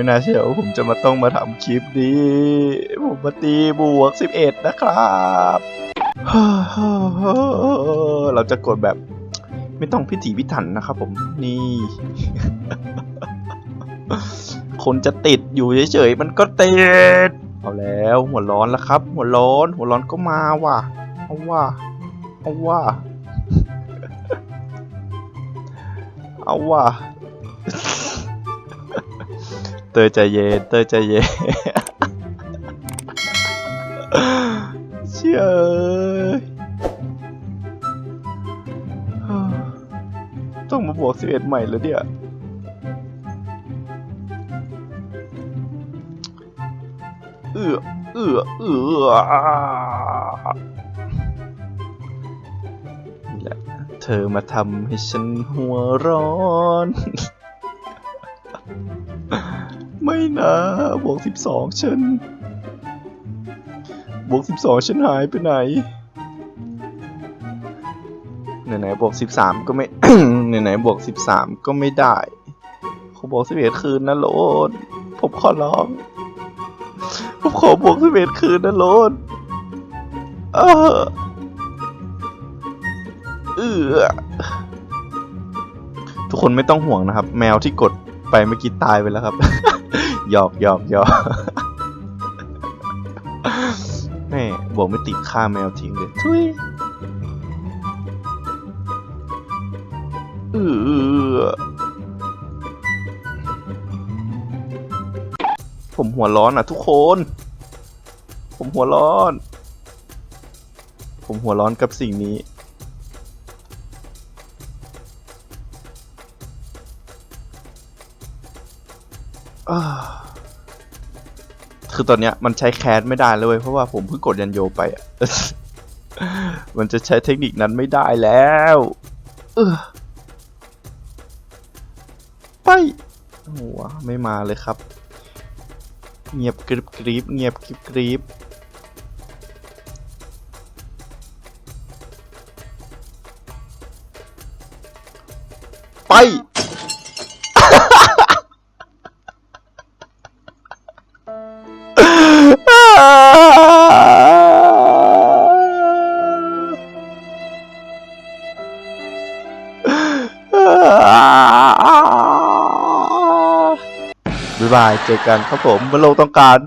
ไม่น่าเชื่อว่าผมจะมาต้องมาทำคลิปนี้ ผมมาตีบวก 11 นะครับเราจะกดแบบไม่ต้องพิถีพิถันนะครับผมนี่ คนจะติดอยู่เฉยๆ มันก็ติด เอาแล้วหัวร้อนแล้วครับ หัวร้อน หัวร้อนก็มาว่ะ เอาว่ะเอาว่ะเอาว่ะ เตยใจเย็นเตยใจเย็นเชื่อต้องมาบวก11ใหม่แล้วเนี่ยเอือเอือเอือนี่และเธอมาทำให้ฉันหัวร้อน ไม่นะบวกสิบสองฉันบวกสิบสองฉันหายไปไหนไหนๆบวกสิบสามก็ไม่ ไหนๆบวกสิบสามก็ไม่ได้ขาบอกสิบเอ็ดคืนนะโลดผมขอร้องผมขอบวกสิบเอ็ดคืนนะโลดเออเออทุกคนไม่ต้องห่วงนะครับ แมวที่กด ไปเมื่อกี้ตายไปแล้วครับ หยอกหยอกหยอกแม่บอกไม่ติดค่าแมวทิ้งเลยทุยเออผมหัวร้อนอะทุกคน ผมหัวร้อน ผมหัวร้อนกับสิ่งนี้ คือตอนเนี้ยมันใช้แคสไม่ได้เลยเพราะว่าผมเพิ่งกดยันโยไปอะ มันจะใช้เทคนิคนั้นไม่ได้แล้วออไปโอ้ไม่มาเลยครับ เงียบกริบกริบเงียบกริบกริบไป บ๊ายบาย เจอกันครับผมบนโลกต้องการ